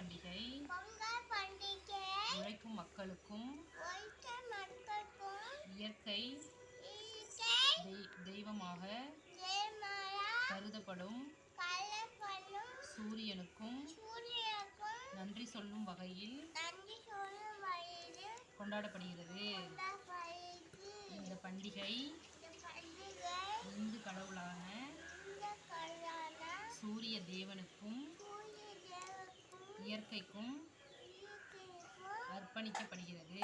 பண்டிகை. பொங்கல் பண்டிகை. உழைக்கும் மக்களுக்கும் இயற்கை இயற்கை தெய்- தெய்வமாக கருதப்படும் சூரியனுக்கும் நன்றி சொல்லும் வகையில் கொண்டாடப்படுகிறது. இந்த பண்டிகை இந்த கடவுளான சூரிய தேவனுக்கும் இயற்கைக்கும் அர்ப்பணிக்கப்படுகிறது.